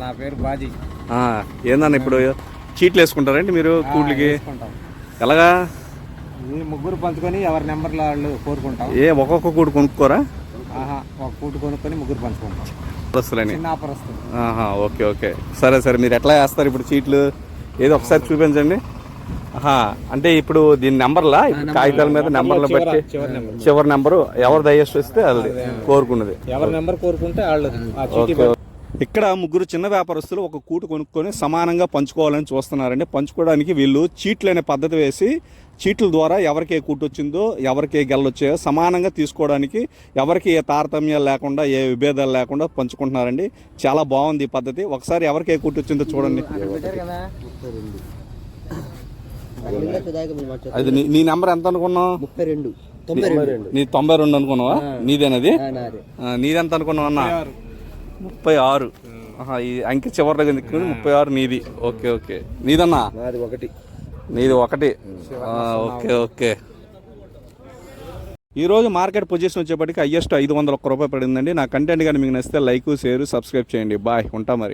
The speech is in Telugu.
నా పేరు బాజీ. ఆ, ఏందన్న ఇప్పుడు చీట్లు వేసుకుంటారండి మీరు వేసుకుంటాం. ఎలాగా? ముగ్గురు పంచుకొని ఎవరి నెంబర్లు వాళ్ళు కోరుకుంటాం. ఏ ఒక్కొక్క కూడు కొనుక్కోరా? ఆహా ఒక కూటు కొనుక్కొని ముగ్గురు పంచుకుంటాం. Okay okay. సరే సరే మీరు ఎట్లా వేస్తారు ఇప్పుడు చీట్లు? ఏదో ఒకసారి చూపించండి. అంటే ఇప్పుడు దీని నెంబర్లా? కాగితాల మీద నెంబర్లు. బట్టి చివరి నెంబర్ చివరి నెంబరు ఎవరు దయచేసి వస్తే అది కోరుకున్నది. ఎవరి నెంబర్ కోరుకుంటే వాళ్ళు ఇక్కడ ముగ్గురు చిన్న వ్యాపారస్తులు ఒక కూటు కొనుక్కొని సమానంగా పంచుకోవాలని చూస్తున్నారండి. పంచుకోవడానికి వీళ్ళు చీట్లు అనే పద్ధతి వేసి చీట్ల ద్వారా ఎవరికి ఏ కూటు వచ్చిందో ఎవరికి ఏ గెలలు వచ్చాయో సమానంగా తీసుకోవడానికి ఎవరికి ఏ తారతమ్యాలు లేకుండా ఏ విభేదాలు లేకుండా పంచుకుంటున్నారండి. చాలా బాగుంది ఈ పద్ధతి. ఒకసారి ఎవరికి ఏ కూటు వచ్చిందో చూడండి. అది నీ- నెంబర్ ఎంత అనుకున్నావు? ముప్పై రెండు. నీ తొంభై రెండు అనుకున్నావా? నీదేనది? ఆ, నీదెంత అనుకున్నావు అన్న? ముప్పై ఆరు. ఆహా, ఈ అంకె చివరి దగ్గర ముప్పై ఆరు నీది ఓకే ఓకే. నీదన్నా నాది ఒకటి. నీది ఒకటి. ఆ, ఓకే ఓకే. ఈరోజు మార్కెట్ పొజిషన్ వచ్చేప్పటికి హయ్యెస్ట్ ఐదు వందల ఒక్క రూపాయి పడిందండి. నా కంటెంట్ కానీ మీకు నచ్చితే లైక్ షేర్ సబ్స్క్రైబ్ చేయండి. బాయ్. ఉంటా మరి.